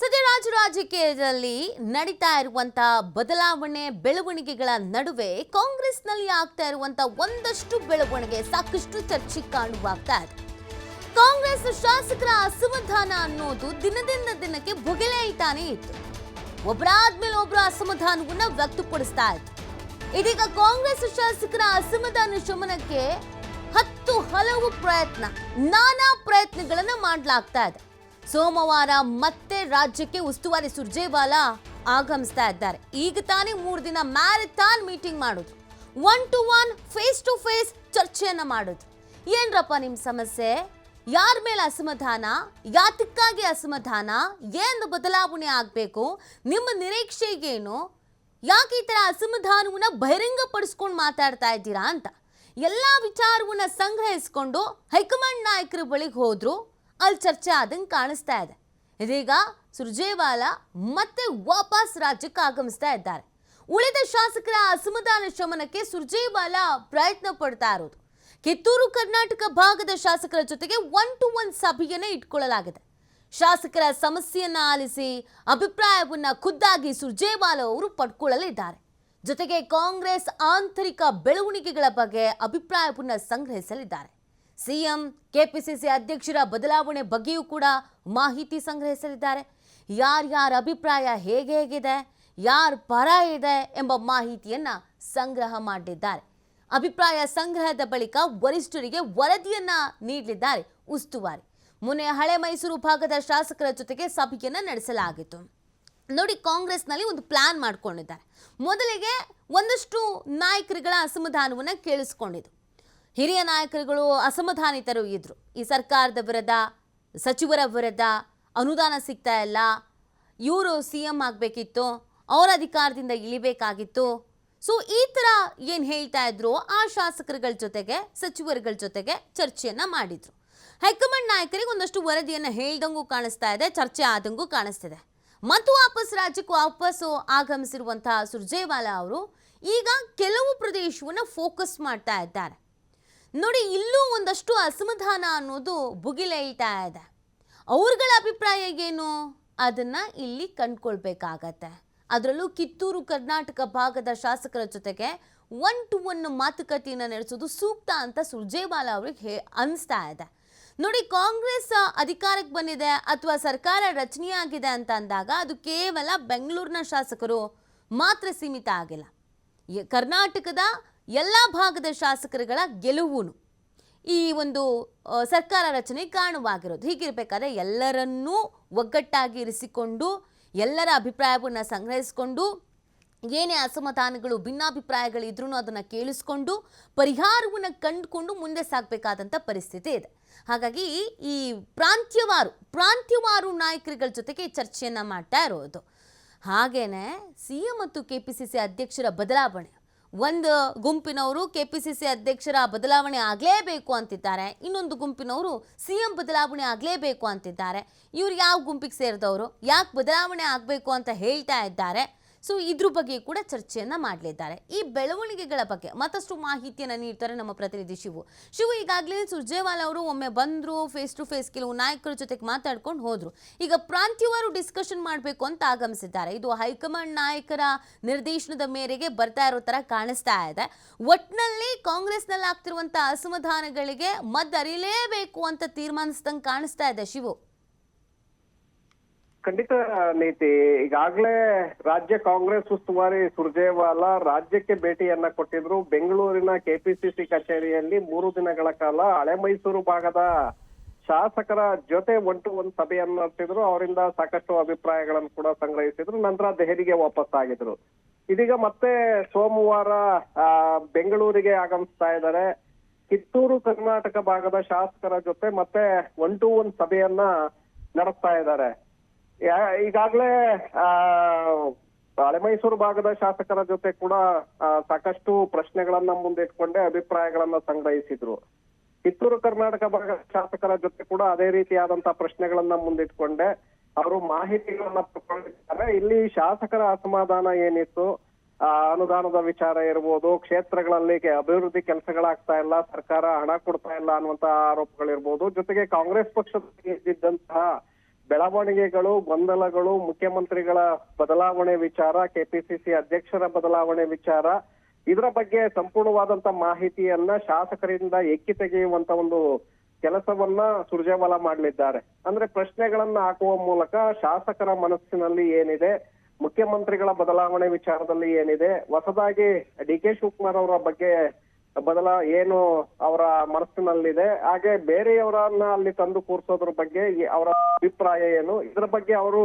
ಸದ್ಯ ರಾಜಕೀಯದಲ್ಲಿ ನಡೀತಾ ಇರುವಂತಹ ಬದಲಾವಣೆ ಬೆಳವಣಿಗೆಗಳ ನಡುವೆ ಕಾಂಗ್ರೆಸ್ನಲ್ಲಿ ಆಗ್ತಾ ಇರುವಂತಹ ಒಂದಷ್ಟು ಬೆಳವಣಿಗೆ ಸಾಕಷ್ಟು ಚರ್ಚೆ ಕಾಣುವಾಗ್ತಾ ಇದೆ. ಕಾಂಗ್ರೆಸ್ ಶಾಸಕರ ಅಸಮಾಧಾನ ಅನ್ನೋದು ದಿನದಿಂದ ದಿನಕ್ಕೆ ಭುಗಿಲೇಳ್ತಾನೆ ಇತ್ತು. ಒಬ್ಬರಾದ್ಮೇಲೆ ಒಬ್ಬರು ಅಸಮಾಧಾನವನ್ನ ವ್ಯಕ್ತಪಡಿಸ್ತಾ ಇತ್ತು ಇದೀಗ ಕಾಂಗ್ರೆಸ್ ಶಾಸಕರ ಅಸಮಾಧಾನ ಶಮನಕ್ಕೆ ಹತ್ತು ಹಲವು ಪ್ರಯತ್ನ, ನಾನಾ ಪ್ರಯತ್ನಗಳನ್ನ ಮಾಡಲಾಗ್ತಾ ಇದೆ. ಸೋಮವಾರ ಮತ್ತೆ ರಾಜ್ಯಕ್ಕೆ ಉಸ್ತುವಾರಿ ಸುರ್ಜೇವಾಲಾ ಆಗಮಿಸ್ತಾ ಇದ್ದಾರೆ. ಈಗ ತಾನೇ ಮೂರು ದಿನ ಮ್ಯಾರಥಾನ್ ಮೀಟಿಂಗ್ ಮಾಡೋದು. One to one face to face ಚರ್ಚೆಯನ್ನು ಮಾಡೋದು. ಏನ್ರಪ್ಪ ನಿಮ್ಮ ಸಮಸ್ಯೆ? ಯಾರ ಮೇಲೆ ಅಸಮಾಧಾನ? ಯಾತಕ್ಕಾಗಿ ಅಸಮಾಧಾನ? ಏನು ಬದಲಾವಣೆ ಆಗಬೇಕು? ನಿಮ್ಮ ನಿರೀಕ್ಷೆಗೇನು? ಯಾಕೆ ಈ ಥರ ಅಸಮಾಧಾನವನ್ನ ಬಹಿರಂಗಪಡಿಸ್ಕೊಂಡು ಮಾತಾಡ್ತಾ ಇದ್ದೀರಾ ಅಂತ. ಎಲ್ಲ ವಿಚಾರವನ್ನ ಸಂಗ್ರಹಿಸಿಕೊಂಡು ಹೈಕಮಾಂಡ್ ನಾಯಕರ ಬಳಿಗೆ ಹೋದ್ರು. ಅಲ್ಲಿ ಚರ್ಚೆ ಆದಂಗೆ ಕಾಣಿಸ್ತಾ ಇದೆ. ಇದೀಗ ಸುರ್ಜೇವಾಲಾ ಮತ್ತೆ ವಾಪಸ್ ರಾಜ್ಯಕ್ಕೆ ಆಗಮಿಸ್ತಾ ಇದ್ದಾರೆ. ಉಳಿದ ಶಾಸಕರ ಅಸಮಾಧಾನ ಶಮನಕ್ಕೆ ಸುರ್ಜೇವಾಲಾ ಪ್ರಯತ್ನ ಪಡ್ತಾ ಇರೋದು. ಕಿತ್ತೂರು, ಕರ್ನಾಟಕ ಭಾಗದ ಶಾಸಕರ ಜೊತೆಗೆ ಒನ್ ಟು ಒನ್ ಸಭೆಯನ್ನೇ ಇಟ್ಕೊಳ್ಳಲಾಗಿದೆ. ಶಾಸಕರ ಸಮಸ್ಯೆಯನ್ನ ಆಲಿಸಿ ಅಭಿಪ್ರಾಯವನ್ನ ಖುದ್ದಾಗಿ ಸುರ್ಜೇವಾಲಾ ಅವರು ಪಡ್ಕೊಳ್ಳಲಿದ್ದಾರೆ. ಜೊತೆಗೆ ಕಾಂಗ್ರೆಸ್ ಆಂತರಿಕ ಬೆಳವಣಿಗೆಗಳ ಬಗ್ಗೆ ಅಭಿಪ್ರಾಯವನ್ನ ಸಂಗ್ರಹಿಸಲಿದ್ದಾರೆ. ಸಿಎಂ, ಕೆಪಿಸಿಸಿ ಅಧ್ಯಕ್ಷರ ಬದಲಾವಣೆ ಬಗ್ಗೆಯೂ ಕೂಡ ಮಾಹಿತಿ ಸಂಗ್ರಹಿಸಲಿದ್ದಾರೆ. ಯಾರ್ಯಾರ ಅಭಿಪ್ರಾಯ ಹೇಗೆ ಹೇಗಿದೆ, ಯಾರ ಪರ ಇದೆ ಎಂಬ ಮಾಹಿತಿಯನ್ನು ಸಂಗ್ರಹ ಮಾಡಲಿದ್ದಾರೆ ಅಭಿಪ್ರಾಯ ಸಂಗ್ರಹದ ಬಳಿಕ ವರಿಷ್ಠರಿಗೆ ವರದಿಯನ್ನು ನೀಡಲಿದ್ದಾರೆ ಉಸ್ತುವಾರಿ. ಮೊನ್ನೆ ಹಳೆ ಮೈಸೂರು ಭಾಗದ ಶಾಸಕರ ಜೊತೆಗೆ ಸಭೆಯನ್ನು ನಡೆಸಲಾಗಿತ್ತು. ನೋಡಿ, ಕಾಂಗ್ರೆಸ್ನಲ್ಲಿ ಒಂದು ಪ್ಲಾನ್ ಮಾಡಿಕೊಂಡಿದ್ದಾರೆ. ಮೊದಲಿಗೆ ಒಂದಷ್ಟು ನಾಯಕರುಗಳ ಅಸಮಾಧಾನವನ್ನು ಕೇಳಿಸ್ಕೊಂಡಿದ್ದು. ಹಿರಿಯ ನಾಯಕರುಗಳು ಅಸಮಾಧಾನಿತರು ಇದ್ರು. ಈ ಸರ್ಕಾರದ ವಿರುದ್ಧ, ಸಚಿವರ ವಿರುದ್ಧ ಅನುದಾನ ಸಿಗ್ತಾ ಇಲ್ಲ. ಇವರು ಸಿ ಎಂ ಆಗಬೇಕಿತ್ತು, ಅವರ ಅಧಿಕಾರದಿಂದ ಇಳಿಬೇಕಾಗಿತ್ತು. ಸೊ ಈ ಥರ ಏನು ಹೇಳ್ತಾ ಇದ್ರು? ಆ ಶಾಸಕರುಗಳ ಜೊತೆಗೆ, ಸಚಿವರುಗಳ ಜೊತೆಗೆ ಚರ್ಚೆಯನ್ನು ಮಾಡಿದರು. ಹೈಕಮಾಂಡ್ ನಾಯಕರಿಗೆ ಒಂದಷ್ಟು ವರದಿಯನ್ನು ಹೇಳ್ದಂಗೂ ಕಾಣಿಸ್ತಾ ಇದೆ, ಚರ್ಚೆ ಆದಂಗೂ ಕಾಣಿಸ್ತಿದೆ. ಮತ್ತು ವಾಪಸ್ ರಾಜ್ಯಕ್ಕೂ ವಾಪಸ್ಸು ಆಗಮಿಸಿರುವಂತಹ ಸುರ್ಜೇವಾಲಾ ಅವರು ಈಗ ಕೆಲವು ಪ್ರದೇಶವನ್ನು ಫೋಕಸ್ ಮಾಡ್ತಾ ಇದ್ದಾರೆ. ನೋಡಿ, ಇಲ್ಲೂ ಒಂದಷ್ಟು ಅಸಮಾಧಾನ ಅನ್ನೋದು ಭುಗಿಲೇಳ್ತಾ ಇದೆ. ಅವ್ರಗಳ ಅಭಿಪ್ರಾಯ ಏನು? ಅದನ್ನ ಇಲ್ಲಿ ಕಂಡ್ಕೊಳ್ಬೇಕಾಗತ್ತೆ. ಅದರಲ್ಲೂ ಕಿತ್ತೂರು ಕರ್ನಾಟಕ ಭಾಗದ ಶಾಸಕರ ಜೊತೆಗೆ ಒನ್ ಟು ಒನ್ ಮಾತುಕತೆಯನ್ನು ನಡೆಸೋದು ಸೂಕ್ತ ಅಂತ ಸುರ್ಜೇವಾಲಾ ಅವ್ರಿಗೆ ಹೇ, ಅನಿಸ್ತಾ ಇದೆ. ನೋಡಿ, ಕಾಂಗ್ರೆಸ್ ಅಧಿಕಾರಕ್ಕೆ ಬಂದಿದೆ ಅಥವಾ ಸರ್ಕಾರ ರಚನೆಯಾಗಿದೆ ಅಂತ ಅಂದಾಗ ಅದು ಕೇವಲ ಬೆಂಗಳೂರಿನ ಶಾಸಕರು ಮಾತ್ರ ಸೀಮಿತ ಆಗಿಲ್ಲ. ಕರ್ನಾಟಕದ ಎಲ್ಲ ಭಾಗದ ಶಾಸಕರುಗಳ ಗೆಲುವು ಈ ಒಂದು ಸರ್ಕಾರ ರಚನೆ ಕಾರಣವಾಗಿರೋದು ಹೀಗಿರಬೇಕಾದ್ರೆ ಎಲ್ಲರನ್ನೂ ಒಗ್ಗಟ್ಟಾಗಿ ಇರಿಸಿಕೊಂಡು, ಎಲ್ಲರ ಅಭಿಪ್ರಾಯವನ್ನು ಸಂಗ್ರಹಿಸಿಕೊಂಡು, ಏನೇ ಅಸಮಾಧಾನಗಳು ಭಿನ್ನಾಭಿಪ್ರಾಯಗಳಿದ್ರೂ ಅದನ್ನು ಕೇಳಿಸ್ಕೊಂಡು, ಪರಿಹಾರವನ್ನು ಕಂಡುಕೊಂಡು ಮುಂದೆ ಸಾಗಬೇಕಾದಂಥ ಪರಿಸ್ಥಿತಿ ಇದೆ. ಹಾಗಾಗಿ ಈ ಪ್ರಾಂತ್ಯವಾರು ಪ್ರಾಂತ್ಯವಾರು ನಾಯಕರುಗಳ ಜೊತೆಗೆ ಚರ್ಚೆಯನ್ನು ಮಾಡ್ತಾ ಇರೋದು. ಹಾಗೇನೆ, ಸಿ ಎಂ ಮತ್ತು ಕೆ ಪಿ ಸಿ ಸಿ ಅಧ್ಯಕ್ಷರ ಬದಲಾವಣೆ. ಒಂದು ಗುಂಪಿನವರು ಕೆ ಪಿ ಸಿ ಸಿ ಅಧ್ಯಕ್ಷರ ಬದಲಾವಣೆ ಆಗಲೇಬೇಕು ಅಂತಿದ್ದಾರೆ. ಇನ್ನೊಂದು ಗುಂಪಿನವರು ಸಿ ಎಂ ಬದಲಾವಣೆ ಆಗಲೇಬೇಕು ಅಂತಿದ್ದಾರೆ. ಇವ್ರು ಯಾವ ಗುಂಪಿಗೆ ಸೇರಿದವರು? ಯಾಕೆ ಬದಲಾವಣೆ ಆಗಬೇಕು ಅಂತ ಹೇಳ್ತಾ ಇದ್ದಾರೆ. ಸೊ ಇದ್ರ ಬಗ್ಗೆ ಕೂಡ ಚರ್ಚೆಯನ್ನ ಮಾಡಲಿದ್ದಾರೆ. ಈ ಬೆಳವಣಿಗೆಗಳ ಬಗ್ಗೆ ಮತ್ತಷ್ಟು ಮಾಹಿತಿಯನ್ನು ನೀಡ್ತಾರೆ ನಮ್ಮ ಪ್ರತಿನಿಧಿ ಶಿವು. ಶಿವು, ಈಗಾಗಲೇ ಸುರ್ಜೇವಾಲಾ ಅವರು ಒಮ್ಮೆ ಬಂದರು ಫೇಸ್ ಟು ಫೇಸ್ ಕೆಲವು ನಾಯಕರ ಜೊತೆಗೆ ಮಾತಾಡ್ಕೊಂಡು ಹೋದ್ರು. ಈಗ ಪ್ರಾಂತ್ಯವಾರು ಡಿಸ್ಕಷನ್ ಮಾಡಬೇಕು ಅಂತ ಆಗಮಿಸಿದ್ದಾರೆ. ಇದು ಹೈಕಮಾಂಡ್ ನಾಯಕರ ನಿರ್ದೇಶನದ ಮೇರೆಗೆ ಬರ್ತಾ ಇರೋ ತರ ಕಾಣಿಸ್ತಾ ಇದೆ. ಒಟ್ಟಿನಲ್ಲಿ ಕಾಂಗ್ರೆಸ್ನಲ್ಲಿ ಆಗ್ತಿರುವಂತ ಅಸಮಾಧಾನಗಳಿಗೆ ಮದ್ದರಿಲೇಬೇಕು ಅಂತ ತೀರ್ಮಾನಿಸಿದಂಗೆ ಕಾಣಿಸ್ತಾ ಇದೆ ಶಿವು. ಖಂಡಿತ ನೀತಿ. ಈಗಾಗಲೇ ರಾಜ್ಯ ಕಾಂಗ್ರೆಸ್ ಉಸ್ತುವಾರಿ ಸುರ್ಜೇವಾಲಾ ರಾಜ್ಯಕ್ಕೆ ಭೇಟಿಯನ್ನ ಕೊಟ್ಟಿದ್ರು. ಬೆಂಗಳೂರಿನ ಕೆಪಿಸಿಸಿ ಕಚೇರಿಯಲ್ಲಿ ಮೂರು ದಿನಗಳ ಕಾಲ ಹಳೆ ಮೈಸೂರು ಭಾಗದ ಶಾಸಕರ ಜೊತೆ ಒನ್ ಟು ಒನ್ ಸಭೆಯನ್ನು ನಡೆಸಿದ್ರು. ಅವರಿಂದ ಸಾಕಷ್ಟು ಅಭಿಪ್ರಾಯಗಳನ್ನು ಕೂಡ ಸಂಗ್ರಹಿಸಿದ್ರು. ನಂತರ ದೆಹಲಿಗೆ ವಾಪಸ್ ಆಗಿದ್ರು. ಇದೀಗ ಮತ್ತೆ ಸೋಮವಾರ ಬೆಂಗಳೂರಿಗೆ ಆಗಮಿಸ್ತಾ ಇದ್ದಾರೆ. ಕಿತ್ತೂರು, ಕರ್ನಾಟಕ ಭಾಗದ ಶಾಸಕರ ಜೊತೆ ಮತ್ತೆ ಒನ್ ಟು ಒನ್ ಸಭೆಯನ್ನ ನಡೆಸ್ತಾ ಇದ್ದಾರೆ. ಈಗಾಗ್ಲೇ, ಆ ಹಳೆ ಮೈಸೂರು ಭಾಗದ ಶಾಸಕರ ಜೊತೆ ಕೂಡ ಸಾಕಷ್ಟು ಪ್ರಶ್ನೆಗಳನ್ನ ಮುಂದಿಟ್ಕೊಂಡೆ, ಅಭಿಪ್ರಾಯಗಳನ್ನ ಸಂಗ್ರಹಿಸಿದ್ರು. ಕಿತ್ತೂರು ಕರ್ನಾಟಕ ಭಾಗದ ಶಾಸಕರ ಜೊತೆ ಕೂಡ ಅದೇ ರೀತಿಯಾದಂತಹ ಪ್ರಶ್ನೆಗಳನ್ನ ಮುಂದಿಟ್ಕೊಂಡೆ. ಅವರು ಮಾಹಿತಿಗಳನ್ನ ಪಡ್ಕೊಂಡಿದ್ದಾರೆ. ಇಲ್ಲಿ ಶಾಸಕರ ಅಸಮಾಧಾನ ಏನಿತ್ತು? ಅನುದಾನದ ವಿಚಾರ ಇರ್ಬೋದು, ಕ್ಷೇತ್ರಗಳಲ್ಲಿ ಅಭಿವೃದ್ಧಿ ಕೆಲಸಗಳಾಗ್ತಾ ಇಲ್ಲ, ಸರ್ಕಾರ ಹಣ ಕೊಡ್ತಾ ಇಲ್ಲ ಅನ್ನುವಂತ ಆರೋಪಗಳಿರ್ಬೋದು. ಜೊತೆಗೆ ಕಾಂಗ್ರೆಸ್ ಪಕ್ಷದಲ್ಲಿ ಇದ್ದಿದ್ದಂತಹ ಬೆಳವಣಿಗೆಗಳು, ಗೊಂದಲಗಳು, ಮುಖ್ಯಮಂತ್ರಿಗಳ ಬದಲಾವಣೆ ವಿಚಾರ, ಕೆಪಿಸಿಸಿ ಅಧ್ಯಕ್ಷರ ಬದಲಾವಣೆ ವಿಚಾರ, ಇದರ ಬಗ್ಗೆ ಸಂಪೂರ್ಣವಾದಂತ ಮಾಹಿತಿಯನ್ನ ಶಾಸಕರಿಂದ ಎಕ್ಕಿ ತೆಗೆಯುವಂತ ಒಂದು ಕೆಲಸವನ್ನ ಸುರ್ಜೇವಾಲ ಮಾಡಲಿದ್ದಾರೆ. ಅಂದ್ರೆ ಪ್ರಶ್ನೆಗಳನ್ನ ಹಾಕುವ ಮೂಲಕ ಶಾಸಕರ ಮನಸ್ಸಿನಲ್ಲಿ ಏನಿದೆ, ಮುಖ್ಯಮಂತ್ರಿಗಳ ಬದಲಾವಣೆ ವಿಚಾರದಲ್ಲಿ ಏನಿದೆ, ಹೊಸದಾಗಿ ಡಿ ಕೆ ಶಿವಕುಮಾರ್ ಅವರ ಬಗ್ಗೆ ಬದಲ ಏನು ಅವರ ಮನಸ್ಸಿನಲ್ಲಿದೆ. ಹಾಗೆ ಬೇರೆಯವರನ್ನ ಅಲ್ಲಿ ತಂದು ಕೂರಿಸೋದ್ರ ಬಗ್ಗೆ ಅವರ ಅಭಿಪ್ರಾಯ ಏನು? ಇದರ ಬಗ್ಗೆ ಅವರು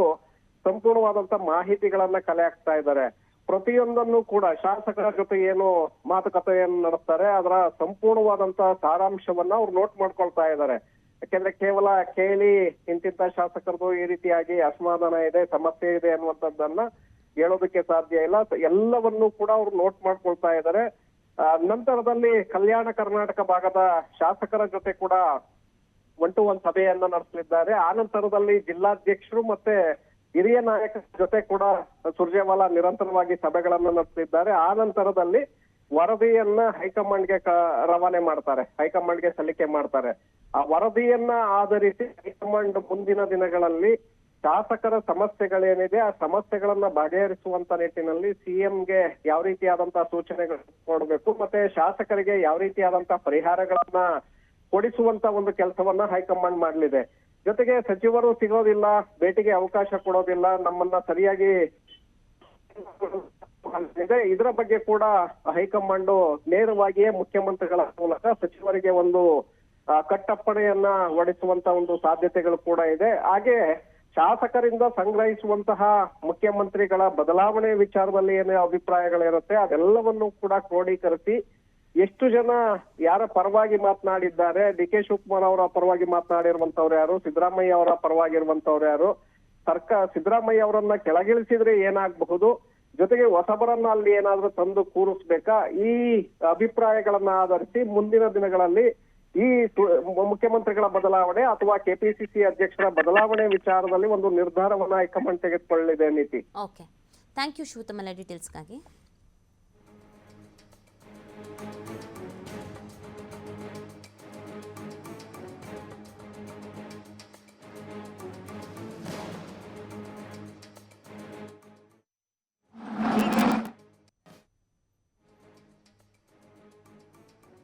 ಸಂಪೂರ್ಣವಾದಂತ ಮಾಹಿತಿಗಳನ್ನ ಕಲೆ ಹಾಕ್ತಾ ಇದ್ದಾರೆ. ಪ್ರತಿಯೊಂದನ್ನು ಕೂಡ ಶಾಸಕರ ಜೊತೆ ಏನು ಮಾತುಕತೆಯನ್ನು ನಡೆಸ್ತಾರೆ, ಅದರ ಸಂಪೂರ್ಣವಾದಂತ ಸಾರಾಂಶವನ್ನ ಅವ್ರು ನೋಟ್ ಮಾಡ್ಕೊಳ್ತಾ ಇದ್ದಾರೆ. ಯಾಕೆಂದ್ರೆ ಕೇವಲ ಕೇಳಿ ಇಂತಿಂತ ಶಾಸಕರದು ಈ ರೀತಿಯಾಗಿ ಅಸಮಾಧಾನ ಇದೆ, ಸಮಸ್ಯೆ ಇದೆ ಅನ್ನುವಂಥದ್ದನ್ನ ಹೇಳೋದಕ್ಕೆ ಸಾಧ್ಯ ಇಲ್ಲ. ಎಲ್ಲವನ್ನೂ ಕೂಡ ಅವ್ರು ನೋಟ್ ಮಾಡ್ಕೊಳ್ತಾ ಇದ್ದಾರೆ. ನಂತರದಲ್ಲಿ ಕಲ್ಯಾಣ ಕರ್ನಾಟಕ ಭಾಗದ ಶಾಸಕರ ಜೊತೆ ಕೂಡ ಒನ್ ಟು ಒನ್ ಸಭೆಯನ್ನ ನಡೆಸಲಿದ್ದಾರೆ. ಆ ನಂತರದಲ್ಲಿ ಜಿಲ್ಲಾಧ್ಯಕ್ಷರು ಮತ್ತೆ ಹಿರಿಯ ನಾಯಕರ ಜೊತೆ ಕೂಡ ಸುರ್ಜೇವಾಲಾ ನಿರಂತರವಾಗಿ ಸಭೆಗಳನ್ನ ನಡೆಸಲಿದ್ದಾರೆ. ಆ ನಂತರದಲ್ಲಿ ವರದಿಯನ್ನ ಹೈಕಮಾಂಡ್ಗೆ ರವಾನೆ ಮಾಡ್ತಾರೆ. ಹೈಕಮಾಂಡ್ಗೆ ಸಲ್ಲಿಕೆ ಮಾಡ್ತಾರೆ. ಆ ವರದಿಯನ್ನ ಆಧರಿಸಿ ಹೈಕಮಾಂಡ್ ಮುಂದಿನ ದಿನಗಳಲ್ಲಿ ಶಾಸಕರ ಸಮಸ್ಯೆಗಳೇನಿದೆ, ಆ ಸಮಸ್ಯೆಗಳನ್ನ ಬಗೆಹರಿಸುವಂತ ನಿಟ್ಟಿನಲ್ಲಿ ಸಿಎಂಗೆ ಯಾವ ರೀತಿಯಾದಂತಹ ಸೂಚನೆಗಳು ಕೊಡಬೇಕು, ಮತ್ತೆ ಶಾಸಕರಿಗೆ ಯಾವ ರೀತಿಯಾದಂತಹ ಪರಿಹಾರಗಳನ್ನ ಕೊಡಿಸುವಂತ ಒಂದು ಕೆಲಸವನ್ನ ಹೈಕಮಾಂಡ್ ಮಾಡಲಿದೆ. ಜೊತೆಗೆ ಸಚಿವರು ಸಿಗೋದಿಲ್ಲ, ಭೇಟಿಗೆ ಅವಕಾಶ ಕೊಡೋದಿಲ್ಲ, ನಮ್ಮನ್ನ ಸರಿಯಾಗಿ ಇದರ ಬಗ್ಗೆ ಕೂಡ ಹೈಕಮಾಂಡ್ ನೇರವಾಗಿಯೇ ಮುಖ್ಯಮಂತ್ರಿಗಳ ಮೂಲಕ ಸಚಿವರಿಗೆ ಒಂದು ಕಟ್ಟಪ್ಪಣೆಯನ್ನ ಹೊಡಿಸುವಂತ ಒಂದು ಸಾಧ್ಯತೆಗಳು ಕೂಡ ಇದೆ. ಹಾಗೆ ಶಾಸಕರಿಂದ ಸಂಗ್ರಹಿಸುವಂತಹ ಮುಖ್ಯಮಂತ್ರಿಗಳ ಬದಲಾವಣೆ ವಿಚಾರದಲ್ಲಿ ಏನೇ ಅಭಿಪ್ರಾಯಗಳಿರುತ್ತೆ, ಅದೆಲ್ಲವನ್ನು ಕೂಡ ಕ್ರೋಢೀಕರಿಸಿ ಎಷ್ಟು ಜನ ಯಾರ ಪರವಾಗಿ ಮಾತನಾಡಿದ್ದಾರೆ, ಡಿ ಕೆ ಶಿವಕುಮಾರ್ ಅವರ ಪರವಾಗಿ ಮಾತನಾಡಿರುವಂತವ್ರು ಯಾರು, ಸಿದ್ದರಾಮಯ್ಯ ಅವರ ಪರವಾಗಿರುವಂತವ್ರು ಯಾರು ಸರ್ಕಾರ ಸಿದ್ದರಾಮಯ್ಯ ಅವರನ್ನ ಕೆಳಗಿಳಿಸಿದ್ರೆ ಏನಾಗಬಹುದು, ಜೊತೆಗೆ ಹೊಸಬರನ್ನ ಅಲ್ಲಿ ಏನಾದ್ರೂ ತಂದು ಕೂರಿಸ್ಬೇಕಾ, ಈ ಅಭಿಪ್ರಾಯಗಳನ್ನ ಆಧರಿಸಿ ಮುಂದಿನ ದಿನಗಳಲ್ಲಿ ಈ ಮುಖ್ಯಮಂತ್ರಿಗಳ ಬದಲಾವಣೆ ಅಥವಾ ಕೆಪಿಸಿಸಿ ಅಧ್ಯಕ್ಷರ ಬದಲಾವಣೆ ವಿಚಾರದಲ್ಲಿ ಒಂದು ನಿರ್ಧಾರವನ್ನು ಹೈಕಮಾಂಡ್ ತೆಗೆದುಕೊಳ್ಳಲಿದೆ ನೀತಿ ಓಕೆ ಥ್ಯಾಂಕ್ ಯು ಶಿವತಮಲ್ಲ ಡೀಟೇಲ್ಸ್ಗಾಗಿ